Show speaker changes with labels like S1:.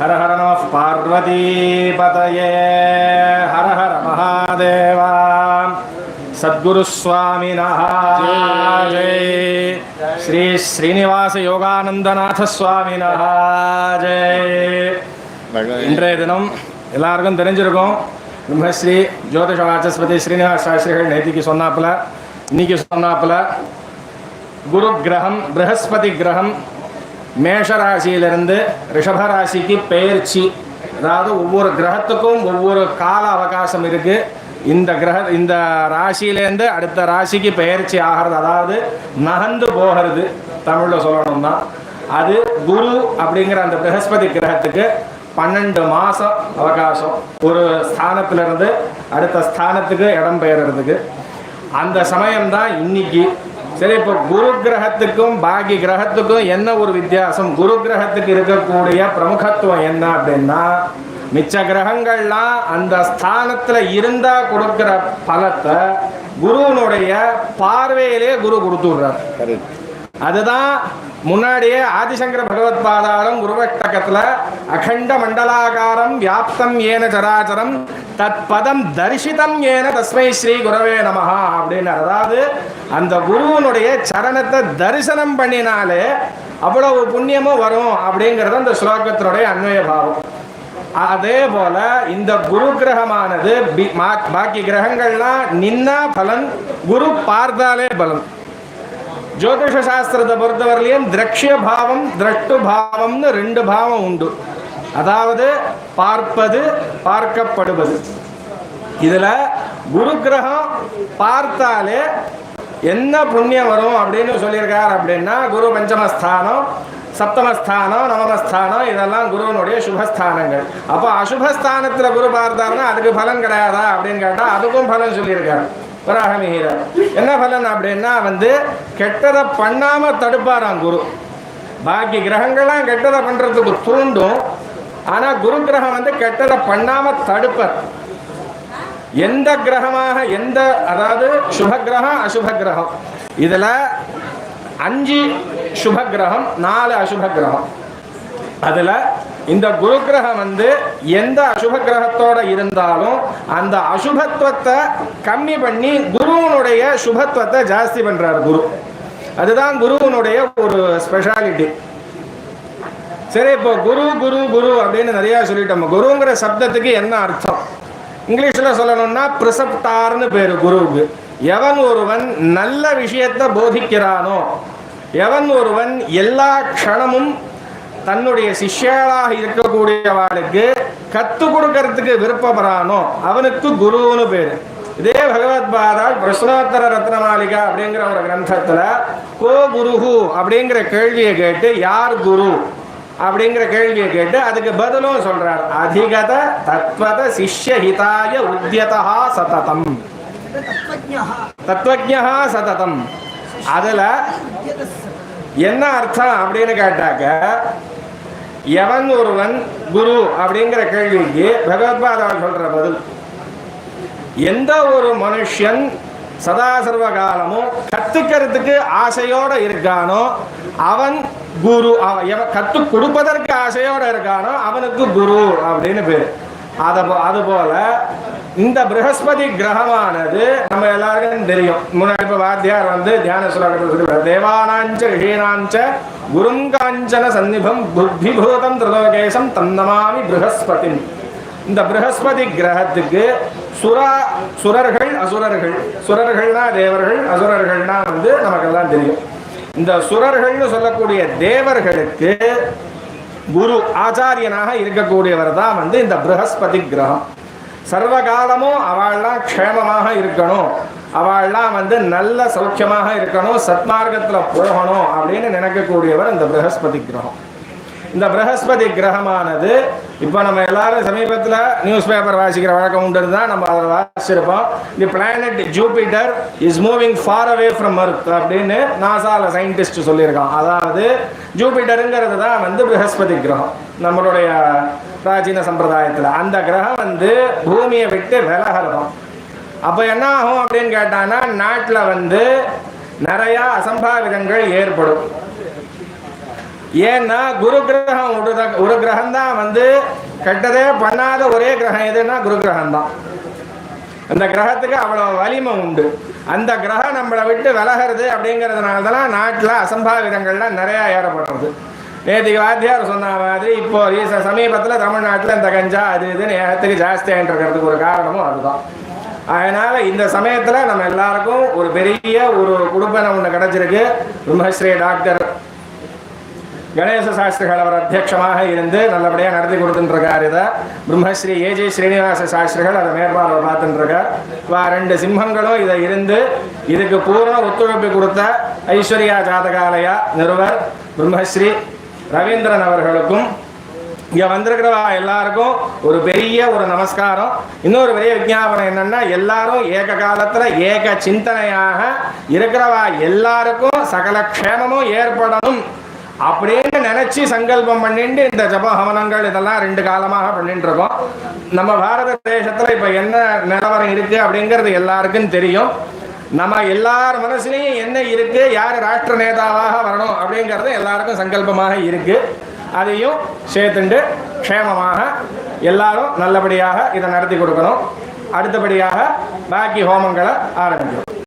S1: ஹர ஹர நம பார்வதீபதயே ஹர ஹர மகாதேவா சத்குரு சுவாமினஹ ஜெய் ஸ்ரீ ஸ்ரீனிவாச யோகானந்தநாத சுவாமினஹ ஜெய் இன்றைய தினம் எல்லாருக்கும் தெரிஞ்சிருக்கும். பிரம்மஸ்ரீ ஜோதிஷ வாச்சஸ்பதி ஸ்ரீனிவாச சாஸ்திரிகள் நேத்திக்கு சொன்னாப்புல இன்னைக்கு சொன்னாப்புல குரு கிரகம் ப்ரஹஸ்பதி கிரகம் மேஷ ரிஷபராசிக்கு ரிஷப ராசிக்கு பெயர்ச்சி. அதாவது ஒவ்வொரு கிரகத்துக்கும் ஒவ்வொரு கால அவகாசம் இருக்கு. இந்த கிரக இந்த ராசியிலேருந்து அடுத்த ராசிக்கு பெயர்ச்சி ஆகிறது. அதாவது நகர்ந்து போகிறது தமிழில் சொல்லணும்னா. அது குரு அப்படிங்கிற அந்த பிரகஸ்பதி கிரகத்துக்கு பன்னெண்டு மாதம் அவகாசம். ஒரு ஸ்தானத்திலிருந்து அடுத்த ஸ்தானத்துக்கு இடம் பெயர்றதுக்கு. அந்த சமயம்தான் இன்னைக்கு சரி இப்போ குரு கிரகத்துக்கும் பாகி கிரகத்துக்கும் என்ன ஒரு வித்தியாசம்? குரு கிரகத்துக்கு இருக்கக்கூடிய பிரமுகத்துவம் என்ன அப்படின்னா மிச்ச கிரகங்கள்லாம் அந்த ஸ்தானத்தில் இருந்தால் கொடுக்குற பலத்தை குருவனுடைய பார்வையிலே குரு கொடுத்து விடுறார். அதுதான் முன்னாடியே ஆதிசங்கர பகவத் பாதாளம் குருவட்டகத்தில் அகண்ட மண்டலாகாரம் வியாப்தம் ஏன சராச்சரம் தத் பதம் தரிசிதம் ஏன தஸ்மை ஸ்ரீ குரவே நமஹா அப்படின்னு. அதாவது அந்த குருவனுடைய சரணத்தை தரிசனம் பண்ணினாலே அவ்வளவு புண்ணியமும் வரும் அப்படிங்கிறது அந்த ஸ்லோகத்தினுடைய அன்வய பாவம். அதே போல இந்த குரு கிரகமானது பாக்கி கிரகங்கள்லாம் நின்னா பலன் குரு பார்த்தாலே பலன். ஜோதிஷ சாஸ்திரத்தை பொறுத்தவரையிலையும் திரக்ஷிய பாவம் திரஷ்டு பாவம்னு ரெண்டு பாவம் உண்டு அதாவது பார்ப்பது பார்க்கப்படுவது இதில் குரு கிரகம் பார்த்தாலே என்ன புண்ணியம் வரும் அப்படின்னு சொல்லியிருக்கார் அப்படின்னா குரு பஞ்சமஸ்தானம் சப்தமஸ்தானம் நவமஸ்தானம் இதெல்லாம் குருவனுடைய சுபஸ்தானங்கள் அப்போ அசுபஸ்தானத்தில் குரு பார்த்தாருன்னா அதுக்கு பலன் கிடையாதா அப்படின்னு கேட்டால் அதுக்கும் பலன் சொல்லியிருக்காரு வராகமிகிறார். என்ன பலன் அப்படின்னா வந்து கெட்டதை பண்ணாம தடுப்பாராம் குரு. பாக்கி கிரகங்கள்லாம் கெட்டதை பண்ணுறதுக்கு தூண்டும் ஆனால் குரு கிரகம் வந்து கெட்டதை பண்ணாமல் தடுப்பார். எந்த கிரகமாக எந்த அதாவது சுப கிரகம் அசுப கிரகம். இதில் அஞ்சு சுப கிரகம் நாலு அசுப கிரகம். அதில் இந்த குரு கிரகம் வந்து எந்த அசுப கிரகத்தோட இருந்தாலும் அந்த அசுபத்துவத்தை கம்மி பண்ணி குருவனுடைய சுபத்துவத்தை ஜாஸ்தி பண்றார் குரு. அதுதான் குருவனுடைய ஒரு ஸ்பெஷாலிட்டி சரி இப்போ குரு குரு குரு அப்படின்னு நிறைய சொல்லிட்டோம். குருங்கிற சப்தத்துக்கு என்ன அர்த்தம்? இங்கிலீஷ்ல சொல்லணும்னா பிரிசப்டார்னு பேரு குருவுக்கு. எவன் ஒருவன் நல்ல விஷயத்தை போதிக்கிறானோ எவன் ஒருவன் எல்லா க்ஷணமும் தன்னுடைய சிஷ்யர்களாக இருக்கக்கூடியவாளுக்கு கற்றுக் கொடுக்கறதுக்கு விருப்பப்படுறானோ அவனுக்கு குருன்னு பேரு. இதே பகவத் பாதால் பிரஸ்னோத்தர ரத்னமாலிகா அப்படிங்கிற ஒரு கிரந்தத்துல கோ குருஹு அப்படிங்கிற கேள்வியை கேட்டு யார் குரு அப்படிங்கிற கேள்வியை கேட்டு அதுக்கு பதிலும் சொல்றார். அதிகத தத்வத சிஷ்ய ஹிதாய சததம். தத்வஜா சததம். அதுல என்ன அர்த்தம் அப்படின்னு கேட்டாக்க எவன் ஒருவன் குரு அப்படிங்கிற கேள்விக்கு பகவத்பாதால் சொல்ற பதில். எந்த ஒரு மனுஷன் சதா சர்வ காலமும் கத்துக்கிறதுக்கு ஆசையோட இருக்கானோ அவன் குரு அவன் எவன் கத்து கொடுப்பதற்கு ஆசையோட இருக்கானோ அவனுக்கு குரு அப்படின்னு பேர். அதை போ- இந்த பிரகஸ்பதி கிரகமானது நம்ம எல்லாருக்கும் தெரியும். முன்னாடி இப்போ வாத்தியார் வந்து தியான சுலகத்தில் தேவானாஞ்ச ரிஷீனாஞ்ச குருங்காஞ்சன சந்நிபம் புத்திபூதம் திருலோகேசம் தன்னமாமி பிரகஸ்பதி இந்த பிரகஸ்பதி கிரகத்துக்கு சுரா சுரர்கள் அசுரர்கள். சுரர்கள்னா தேவர்கள் அசுரர்கள்னா வந்து நமக்கெல்லாம் தெரியும். இந்த சுரர்கள்னு சொல்லக்கூடிய தேவர்களுக்கு குரு ஆச்சாரியனாக இருக்கக்கூடியவர் தான் வந்து இந்த ப்ரஹஸ்பதி கிரகம். சர்வகாலமும் அவள்லாம் க்ஷேமமாக இருக்கணும். அவள்லாம் வந்து நல்ல சௌக்கியமாக இருக்கணும். சத்மார்க்கத்தில் போகணும் அப்படின்னு நினைக்கக்கூடியவர் இந்த ப்ரஹஸ்பதி கிரகம். இந்த ப்ரஹஸ்பதி கிரகமானது இப்போ நம்ம எல்லாரும் சமீபத்தில் நியூஸ் பேப்பர் வாசிக்கிற வழக்கம் உண்டு தான் நம்ம அதை வாசிச்சிருப்போம். The planet Jupiter is moving far away from earth அப்படின்னு நாசாவில் சயின்டிஸ்ட் சொல்லியிருக்கான். அதாவது ஜூபிட்டருங்கிறது தான் வந்து ப்ரஹஸ்பதி கிரகம் நம்மளுடைய பிராச்சீன சம்பிரதாயத்தில். அந்த கிரகம் வந்து பூமியை விட்டு விலகிறதும். அப்போ என்ன ஆகும் அப்படின்னு கேட்டான்னா நாட்டில் வந்து நிறையா அசம்பாவிதங்கள் ஏற்படும். ஏன்னா குரு கிரகம் ஒரு ஒரு கிரகம் தான் வந்து கெட்டதே பண்ணாத ஒரே கிரகம் எதுன்னா குரு கிரகம் தான் அந்த கிரகத்துக்கு அவ்வளோ வலிமை உண்டு. அந்த கிரகம் நம்மளை விட்டு விலகிறது அப்படிங்கிறதுனால தான் நாட்டில் அசம்பாவிதங்கள்லாம் நிறையா ஏறப்படுறது. நேற்றுக்கு வாத்தியார் சொன்ன மாதிரி இப்போ ரீச சமீபத்தில் தமிழ்நாட்டில் இந்த கஞ்சா அது இதுன்னு ஏகத்துக்கு ஜாஸ்தியாகிட்டு ஒரு காரணமும் அதுதான். அதனால் இந்த சமயத்தில் நம்ம எல்லாருக்கும் ஒரு பெரிய ஒரு குடும்பம் ஒன்று கிடச்சிருக்கு. பிரம்மஸ்ரீ டாக்டர் கணேச சாஸ்திரிகள் அவர் அத்தியட்சமாக இருந்து நல்லபடியாக நடத்தி கொடுத்துட்டுருக்கார் இதை. பிரம்மஸ்ரீ ஏஜே ஸ்ரீனிவாச சாஸ்திரிகள் அதை மேற்பார்வை பார்த்துட்டுருக்கார். வா ரெண்டு சிம்மங்களும் இதை இருந்து இதுக்கு பூர்ண ஒத்துழைப்பு கொடுத்த ஐஸ்வர்யா ஜாதகாலயா நிறுவர் பிரம்மஸ்ரீ ரவீந்திரன் அவர்களுக்கும் இங்கே வந்திருக்கிறவா எல்லாருக்கும் ஒரு பெரிய ஒரு நமஸ்காரம். இன்னொரு பெரிய விஞ்ஞாபனம் என்னன்னா எல்லாரும் ஏக காலத்தில் ஏக சிந்தனையாக இருக்கிறவா எல்லாருக்கும் சகல க்ஷேமமும் ஏற்படணும். அப்படின்னு நினைச்சு சங்கல்பம் பண்ணிட்டு இந்த ஜப ஹவனங்கள் இதெல்லாம் ரெண்டு காலமாக பண்ணிட்டு இருக்கோம் நம்ம பாரத தேசத்துல இப்ப என்ன நிலவரம் இருக்கு அப்படிங்கிறது எல்லாருக்கும் தெரியும். நம்ம எல்லார் மனசுலையும் என்ன இருக்கு யார் ராஷ்டிர நேதாவாக வரணும் அப்படிங்கிறது எல்லாருக்கும் சங்கல்பமாக இருக்கு. அதையும் சேர்த்துண்டு க்ஷேமமாக எல்லாரும் நல்லபடியாக இதை நடத்தி கொடுக்கணும். அடுத்தபடியாக பாக்கி ஹோமங்களை ஆரம்பிக்கும்